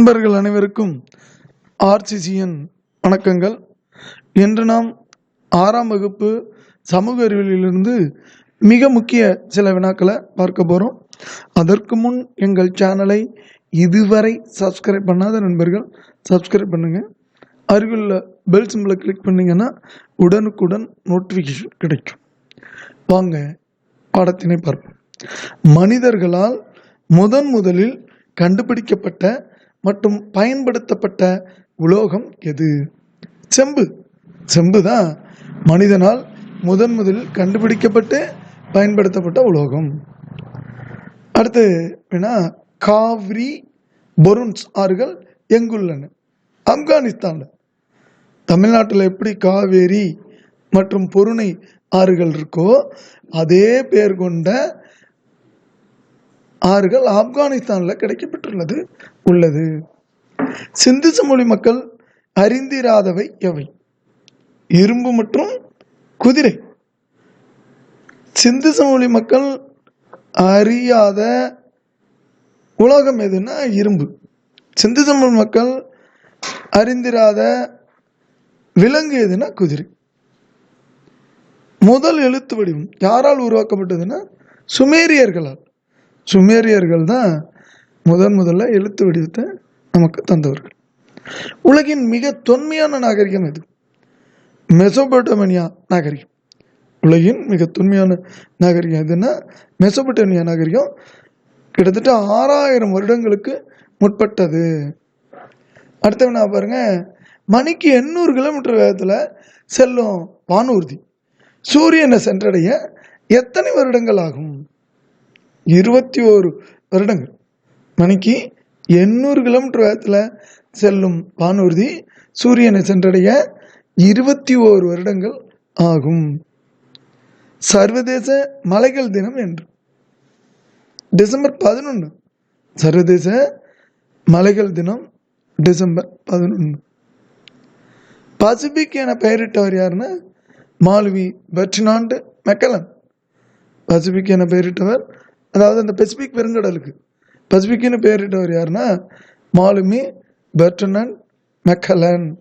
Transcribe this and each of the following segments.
நண்பர்கள் அனைவருக்கும் ஆர்சிசிஎன் வணக்கங்கள். இன்று நாம் ஆறாம் வகுப்பு சமூக அறிவியலிலிருந்து மிக முக்கிய சில வினாக்களை பார்க்க போகிறோம் அதற்கு முன் எங்கள் சேனலை இதுவரை சப்ஸ்கிரைப் பண்ணாத நண்பர்கள் சப்ஸ்கிரைப் பண்ணுங்கள் அருகிலுள்ள பெல் சிம்பிளை கிளிக் பண்ணிங்கன்னா உடனுக்குடன் நோட்டிஃபிகேஷன் கிடைக்கும். வாங்க பாடத்தினை பார்ப்போம். மனிதர்களால் முதன் முதலில் கண்டுபிடிக்கப்பட்ட மற்றும் பயன்படுத்தப்பட்ட உலோகம் எது? செம்பு. செம்பு தான் மனிதனால் முதன் முதலில் கண்டுபிடிக்கப்பட்டு பயன்படுத்தப்பட்ட உலோகம். அடுத்து என்ன காவிரி பொருன்ஸ் ஆறுகள் எங்குள்ளன? ஆப்கானிஸ்தானில். தமிழ்நாட்டில் எப்படி காவேரி மற்றும் பொருணை ஆறுகள் இருக்கோ அதே பேர் கொண்ட ஆறுகள் ஆப்கானிஸ்தானில் கிடைக்கப்பெற்றுள்ளது உள்ளது. சிந்து சமொழி மக்கள் அறிந்திராதவை எவை? இரும்பு மற்றும் குதிரை. சிந்து சமொழி மக்கள் அறியாத உலோகம் எதுன்னா இரும்பு. சிந்து சமொழி மக்கள் அறிந்திராத விலங்கு எதுனா குதிரை. முதல் எழுத்து வடிவம் யாரால் உருவாக்கப்பட்டதுன்னா சுமேரியர்களால். சுமேரியர்கள் தான் முதன் முதல்ல எழுத்து வடிவத்தை நமக்கு தந்தவர்கள். உலகின் மிக தொன்மையான நாகரிகம் இது மெசோபோட்டமனியா நாகரிகம். உலகின் மிக தொன்மையான நாகரிகம் எதுன்னா மெசோபோட்டமியா நாகரிகம் கிட்டத்தட்ட ஆறாயிரம் வருடங்களுக்கு முற்பட்டது. அடுத்த நான் பாருங்க மணிக்கு எண்ணூறு கிலோமீட்டர் வேகத்தில் செல்லும் வானூர்தி. சூரியனை சென்றடைய எத்தனை வருடங்கள் ஆகும்? இருபத்தி ஓரு வருடங்கள். மணிக்கு எண்ணூறு கிலோமீட்டர் வேகத்தில் செல்லும் வானூர்தி சூரியனை சென்றடைய இருபத்தி ஓரு வருடங்கள் ஆகும். சர்வதேச மலைகள் தினம் என்று. டிசம்பர் பதினொன்று சர்வதேச மலைகள் தினம் டிசம்பர் பதினொன்று பசிபிக் என பெயரிட்டவர் யாருன்னா மாலுவி பெர்டினாண்டு மெக்கலன். பசிபிக் என பெயரிட்டவர் அதாவது அந்த பெசிபிக் பெருங்கடலுக்கு. பசிபிக்னு பெயரிட்டவர் யாருன்னா? மாலுமி பெர்டனன் மெக்கலன்.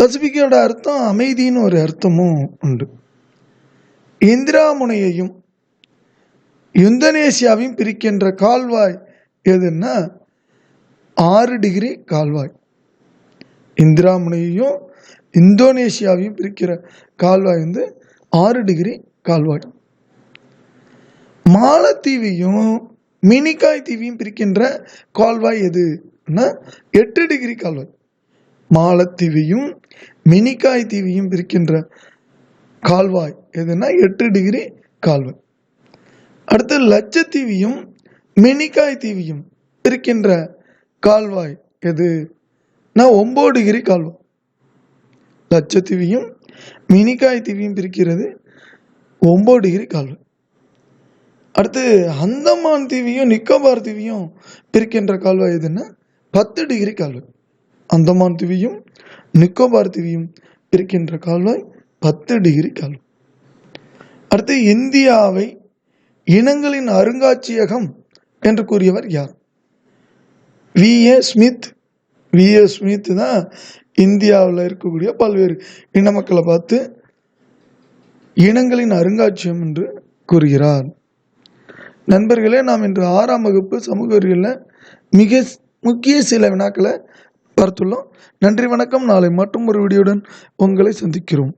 பசிபிக்கோட அர்த்தம் அமைதின்னு ஒரு அர்த்தமும் உண்டு. இந்திராமுனையையும் இந்தோனேசியாவையும் பிரிக்கின்ற கால்வாய் எதுன்னா? ஆறு டிகிரி கால்வாய். இந்திராமுனையையும் இந்தோனேஷியாவையும் இந்தோனேசியாவையும் பிரிக்கிற கால்வாய் வந்து ஆறு டிகிரி கால்வாய். மாலத்தீவையும் மினிக்காய் தீவையும் பிரிக்கின்ற கால்வாய் எதுன்னா எட்டு டிகிரி கால்வாய். மாலத்தீவையும் மினிக்காய் தீவையும் பிரிக்கின்ற கால்வாய் எதுனா எட்டு டிகிரி கால்வாய். அடுத்து லட்சத்தீவையும் மினிக்காய் தீவையும் பிரிக்கின்ற கால்வாய் எதுனா ஒம்பது டிகிரி கால்வாய். லட்சத்தீவையும் மினிக்காய் தீவையும் பிரிக்கிறது ஒம்பது டிகிரி கால்வாய். அடுத்து அந்தமான் தீவையும் நிக்கோபார் தீவையும் பிரிக்கின்ற கால்வாய் எதுன்னா பத்து டிகிரி கால்வாய். அந்தமான் தீவையும் நிக்கோபார் தீவையும் பிரிக்கின்ற கால்வாய் பத்து டிகிரி கால்வாய். அடுத்து இந்தியாவை இனங்களின் அருங்காட்சியகம் என்று கூறியவர் யார்? V. A. Smith. V. A. Smith தான் இந்தியாவில் இருக்கக்கூடிய பல்வேறு இன மக்களை பார்த்து இனங்களின் அருங்காட்சியகம் என்று கூறுகிறார். நண்பர்களே நாம் இன்று ஆறாம் வகுப்பு சமூக அறிவியலில் மிக முக்கிய சில வினாக்களை பார்த்துள்ளோம். நன்றி வணக்கம். நாளை மற்றும் ஒரு வீடியோடன் உங்களை சந்திக்கிறோம்.